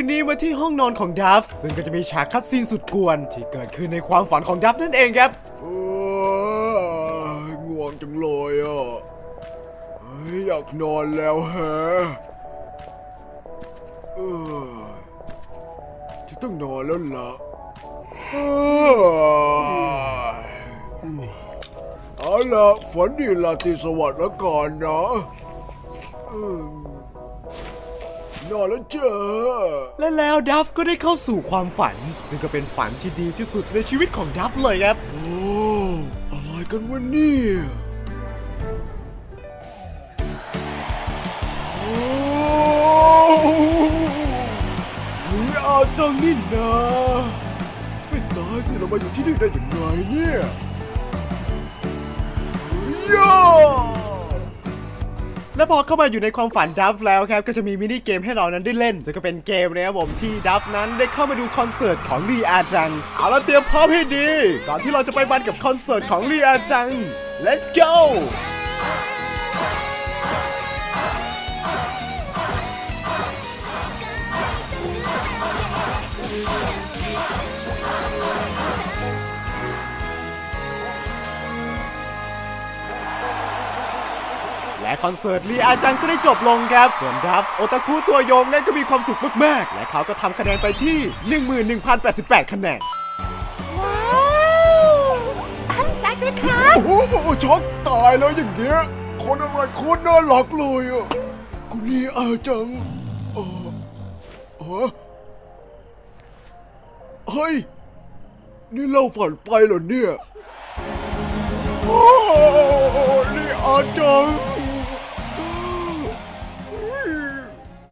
คืนนี้มาที่ห้องนอนของดัฟซึ่งก็จะมีฉากคัดซีนสุดกวน ที่เกิดขึ้นในความฝันของดัฟนั่นเองครับง่วงจังเลยอะอยากนอนแล้วแฮะจะต้องนอนแล้วล่ะเอ้ยเอาล่ะฝันดีราตรีสวัสดิ์แล้วก่อนนะ นอนแล้วเจ้าและแล้วดัฟก็ได้เข้าสู่ความฝัน ซึ่งก็เป็นฝันที่ดีที่สุดในชีวิตของดัฟเลยครับ โอ้อะไรกันวะเนี่ยโอ้นี่อาจังนี่นะไม่ตายสิเรามาอยู่ที่นี่ได้ยังไงเนี่ยย่ และพอเข้ามาอยู่ในความฝันดัฟแล้วครับ ก็จะมีมินิเกมให้เรานั้นได้เล่นซึ่งก็เป็นเกมนะครับผมที่ดัฟนั้นได้เข้ามาดูคอนเสิร์ตของลีอาจัง เอาละเตรียมพร้อมให้ดี ก่อนที่เราจะไปบันกับคอนเสิร์ตของลีอาจัง let's go และคอนเสิร์ตลีอาจังก็ได้จบลงครับ ส่วนดับโอตาคุตัวโยงนั้นก็มีความสุขมากๆ และเขาก็ทำคะแนนไปที่ 11,088 คะแนน ว้าวรักนะคะโอ้โหช็อกตายแล้วอย่างเงี้ย คนอะไรโคตรน่ารักเลยอะคุณนี่อาจังเออฮะเฮ้ย นี่เราฝันไปเหรอเนี่ยโอ้นี่อาจัง